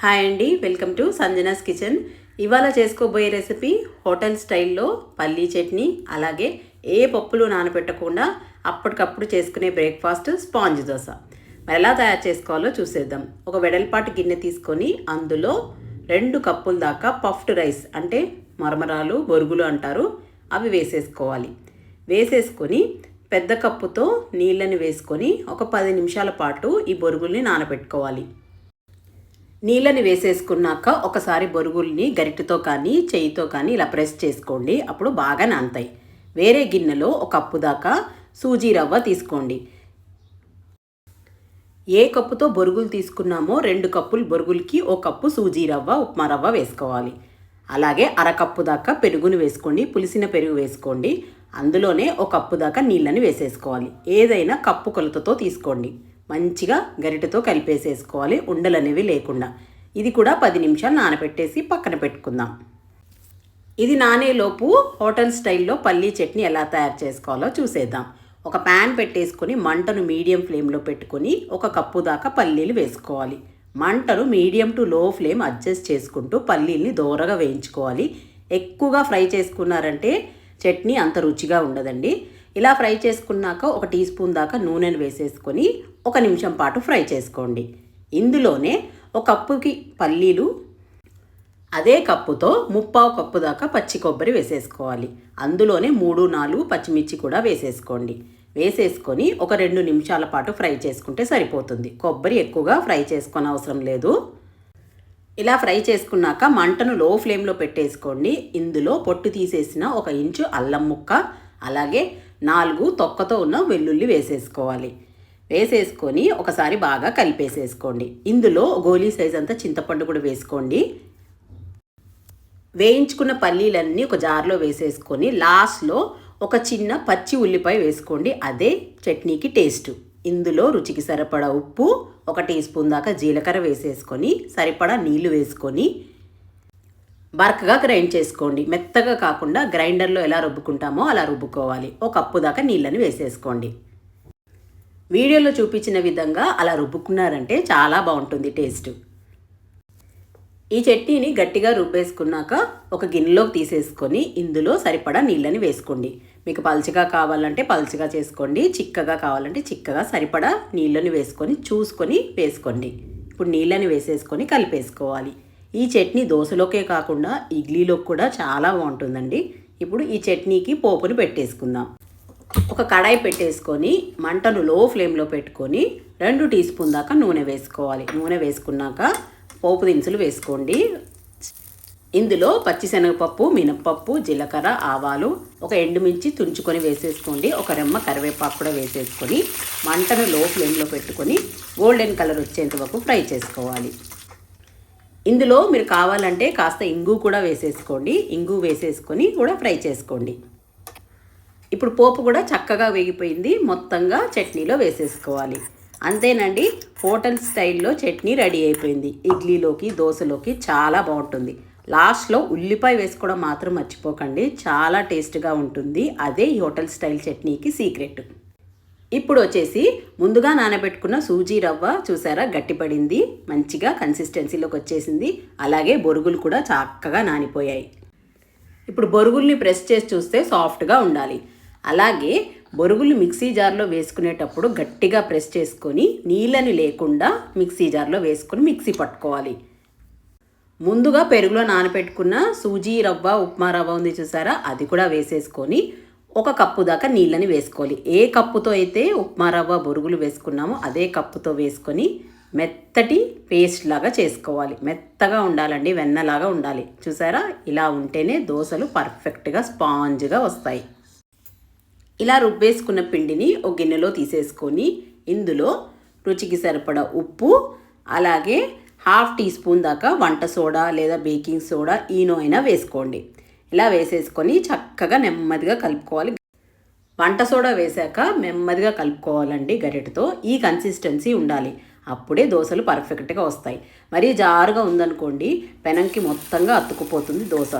Hi అండి welcome to Sanjana's kitchen. ఇవాళ చేసుకోబోయే రెసిపీ హోటల్ స్టైల్లో పల్లీ చట్నీ అలాగే ఏ పప్పులు నానబెట్టకుండా అప్పటికప్పుడు చేసుకునే బ్రేక్ఫాస్ట్ స్పాంజ్ దోశ. మరి ఎలా తయారు చేసుకోవాలో చూసేద్దాం. ఒక వెడల్పాటి గిన్నె తీసుకొని అందులో రెండు కప్పుల దాకా పఫ్డ్ రైస్ అంటే మరమరాలు బొరుగులు అంటారు అవి వేసేసుకోవాలి. వేసేసుకొని పెద్ద కప్పుతో నీళ్ళని వేసుకొని ఒక పది నిమిషాల పాటు ఈ బొరుగుల్ని నానబెట్టుకోవాలి నీళ్ళని వేసేసుకున్నాక ఒకసారి బొరుగుల్ని గరిటెతో కానీ చేయితో కానీ ఇలా ప్రెస్ చేసుకోండి. అప్పుడు బాగా నానతాయి. వేరే గిన్నెలో ఒక కప్పు దాకా సూజీ రవ్వ తీసుకోండి. ఏ కప్పుతో బొరుగులు తీసుకున్నామో రెండు కప్పులు బొరుగులకి ఓ కప్పు సూజీ రవ్వ ఉప్మా రవ్వ వేసుకోవాలి. అలాగే అరకప్పు దాకా పెరుగును వేసుకోండి. పులిసిన పెరుగు వేసుకోండి. అందులోనే ఒక కప్పు దాకా నీళ్ళని వేసేసుకోవాలి. ఏదైనా కప్పు కొలతతో తీసుకోండి. మంచిగా గరిటతో కలిపేసేసుకోవాలి ఉండలనేవి లేకుండా. ఇది కూడా పది నిమిషాలు నానబెట్టేసి పక్కన పెట్టుకుందాం. ఇది నానేలోపు హోటల్ స్టైల్లో పల్లీ చట్నీ ఎలా తయారు చేసుకోవాలో చూసేద్దాం. ఒక ప్యాన్ పెట్టేసుకొని మంటను మీడియం ఫ్లేమ్లో పెట్టుకొని ఒక కప్పు దాకా పల్లీలు వేసుకోవాలి. మంటను medium to low flame adjust చేసుకుంటూ పల్లీల్ని దోరగా వేయించుకోవాలి. ఎక్కువగా ఫ్రై చేసుకున్నారంటే చట్నీ అంత రుచిగా ఉండదండి. ఇలా ఫ్రై చేసుకున్నాక ఒక టీ స్పూన్ దాకా నూనెను వేసేసుకొని ఒక నిమిషం పాటు ఫ్రై చేసుకోండి. ఇందులోనే ఒక కప్పుకి పల్లీలు అదే కప్పుతో ముప్పావు కప్పు దాకా పచ్చి కొబ్బరి వేసేసుకోవాలి. అందులోనే మూడు నాలుగు పచ్చిమిర్చి కూడా వేసేసుకోండి. వేసేసుకొని ఒక రెండు నిమిషాల పాటు ఫ్రై చేసుకుంటే సరిపోతుంది. కొబ్బరి ఎక్కువగా ఫ్రై చేసుకొని అవసరం లేదు. ఇలా ఫ్రై చేసుకున్నాక మంటను లో ఫ్లేమ్లో పెట్టేసుకోండి. ఇందులో పొట్టు తీసేసిన ఒక ఇంచు అల్లం ముక్క అలాగే నాలుగు తొక్కతో ఉన్న వెల్లుల్లి వేసేసుకోవాలి. వేసేసుకొని ఒకసారి బాగా కలిపేసేసుకోండి. ఇందులో గోలీ సైజ్ అంతా చింతపండు కూడా వేసుకోండి. వేయించుకున్న పల్లీలన్నీ ఒక జార్లో వేసేసుకొని లాస్ట్లో ఒక చిన్న పచ్చి ఉల్లిపాయ వేసుకోండి. అదే చట్నీకి టేస్ట్ ఇందులో రుచికి సరిపడా ఉప్పు ఒక టీ స్పూన్ దాకా జీలకర్ర వేసేసుకొని సరిపడా నీళ్ళు వేసుకొని బరకగా గ్రైండ్ చేసుకోండి. మెత్తగా కాకుండా గ్రైండర్లో ఎలా రుబ్బుకుంటామో అలా రుబ్బుకోవాలి. ఒక కప్పు దాకా నీళ్ళని వేసేసుకోండి. వీడియోలో చూపించిన విధంగా అలా రుబ్బుకున్నారంటే చాలా బాగుంటుంది టేస్ట్. ఈ చట్నీని గట్టిగా రుబ్బేసుకున్నాక ఒక గిన్నెలోకి తీసేసుకొని ఇందులో సరిపడా నీళ్ళని వేసుకోండి. మీకు పల్చగా కావాలంటే పల్చగా చేసుకోండి. చిక్కగా కావాలంటే చిక్కగా సరిపడా నీళ్ళని వేసుకొని చూసుకొని వేసుకోండి. ఇప్పుడు నీళ్ళని వేసేసుకొని కలిపేసుకోవాలి. ఈ చట్నీ దోశలోకే కాకుండా ఇడ్లీలోకి కూడా చాలా బాగుంటుందండి. ఇప్పుడు ఈ చట్నీకి పోపుని పెట్టేసుకుందాం. ఒక కడాయి పెట్టేసుకొని మంటను లో ఫ్లేమ్లో పెట్టుకొని రెండు టీ స్పూన్ దాకా నూనె వేసుకోవాలి. నూనె వేసుకున్నాక పోపు దినుసులు వేసుకోండి. ఇందులో పచ్చిశనగపప్పు మినప్పప్పు జీలకర్ర ఆవాలు ఒక ఎండుమిర్చి తుంచుకొని వేసేసుకోండి. ఒక రెమ్మ కరివేపాకు కూడా వేసేసుకొని మంటను లో ఫ్లేమ్లో పెట్టుకొని గోల్డెన్ కలర్ వచ్చేంత వరకు ఫ్రై చేసుకోవాలి. ఇందులో మీరు కావాలంటే కాస్త ఇంగు కూడా వేసేసుకోండి. ఇంగు వేసేసుకొని కూడా ఫ్రై చేసుకోండి. ఇప్పుడు పోపు కూడా చక్కగా వేగిపోయింది. మొత్తంగా చట్నీలో వేసేసుకోవాలి. అంతేనండి హోటల్ స్టైల్లో చట్నీ రెడీ అయిపోయింది. ఇడ్లీలోకి దోశలోకి చాలా బాగుంటుంది. లాస్ట్లో ఉల్లిపాయ వేసుకోవడం మాత్రం మర్చిపోకండి. చాలా టేస్ట్గా ఉంటుంది. అదే ఈ హోటల్ స్టైల్ చట్నీకి సీక్రెట్. ఇప్పుడు వచ్చేసి ముందుగా నానబెట్టుకున్న సూజీ రవ్వ చూసారా? గట్టిపడింది. మంచిగా కన్సిస్టెన్సీలోకి వచ్చేసింది. అలాగే బొరుగులు కూడా చక్కగా నానిపోయాయి. ఇప్పుడు బొరుగుల్ని ప్రెస్ చేసి చూస్తే సాఫ్ట్గా ఉండాలి. అలాగే బొరుగులు మిక్సీ జార్లో వేసుకునేటప్పుడు గట్టిగా ప్రెస్ చేసుకొని నీళ్ళని లేకుండా మిక్సీ జార్లో వేసుకొని మిక్సీ పట్టుకోవాలి. ముందుగా పెరుగులో నానబెట్టుకున్న సూజీ రవ్వ ఉప్మా రవ్వ ఉంది చూసారా? అది కూడా వేసేసుకొని ఒక కప్పు దాకా నీళ్ళని వేసుకోవాలి. ఏ కప్పుతో అయితే ఉప్మా రవ్వ బొరుగులు వేసుకున్నామో అదే కప్పుతో వేసుకొని మెత్తటి పేస్ట్ లాగా చేసుకోవాలి. మెత్తగా ఉండాలండి వెన్నలాగా ఉండాలి. చూసారా? ఇలా ఉంటేనే దోశలు పర్ఫెక్ట్గా స్పాంజ్గా వస్తాయి. ఇలా రుబ్బేసుకున్న పిండిని ఒక గిన్నెలో తీసేసుకొని ఇందులో రుచికి సరిపడా ఉప్పు అలాగే హాఫ్ టీ స్పూన్ దాకా వంట సోడా లేదా బేకింగ్ సోడా ఈనో అయినా వేసుకోండి. ఇలా వేసేసుకొని చక్కగా నెమ్మదిగా కలుపుకోవాలి. వంట సోడా వేశాక నెమ్మదిగా కలుపుకోవాలండి గరిటతో. ఈ కన్సిస్టెన్సీ ఉండాలి. అప్పుడే దోశలు పర్ఫెక్ట్గా వస్తాయి. మరీ జారుగా ఉందనుకోండి పెనంకి మొత్తంగా అతుక్కుపోతుంది దోశ.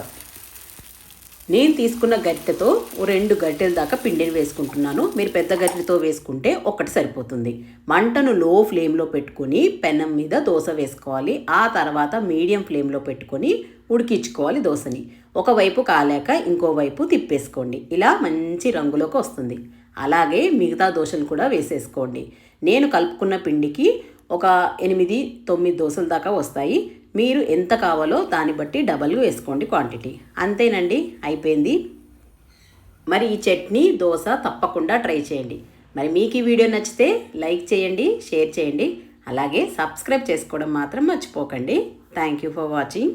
నేను తీసుకున్న గరిటెతో ఓ రెండు గరిటెల దాకా పిండిని వేసుకుంటున్నాను. మీరు పెద్ద గరిటెతో వేసుకుంటే ఒకటి సరిపోతుంది. మంటను లో ఫ్లేమ్లో పెట్టుకొని పెనం మీద దోశ వేసుకోవాలి. ఆ తర్వాత మీడియం ఫ్లేమ్లో పెట్టుకొని ఉడికించుకోవాలి దోశని. ఒకవైపు కాలేక ఇంకోవైపు తిప్పేసుకోండి. ఇలా మంచి రంగులోకి వస్తుంది. అలాగే మిగతా దోశలు కూడా వేసేసుకోండి. నేను కలుపుకున్న పిండికి ఒక ఎనిమిది తొమ్మిది దోశల దాకా వస్తాయి. మీరు ఎంత కావాలో దాన్ని బట్టి డబల్ వేసుకోండి క్వాంటిటీ. అంతేనండి? అయిపోయింది? మరి ఈ చట్నీ దోశ తప్పకుండా ట్రై చేయండి. మరి మీకు ఈ వీడియో నచ్చితే లైక్ చేయండి షేర్ చేయండి. అలాగే సబ్స్క్రైబ్ చేసుకోవడం మాత్రం మర్చిపోకండి. Thank you for watching.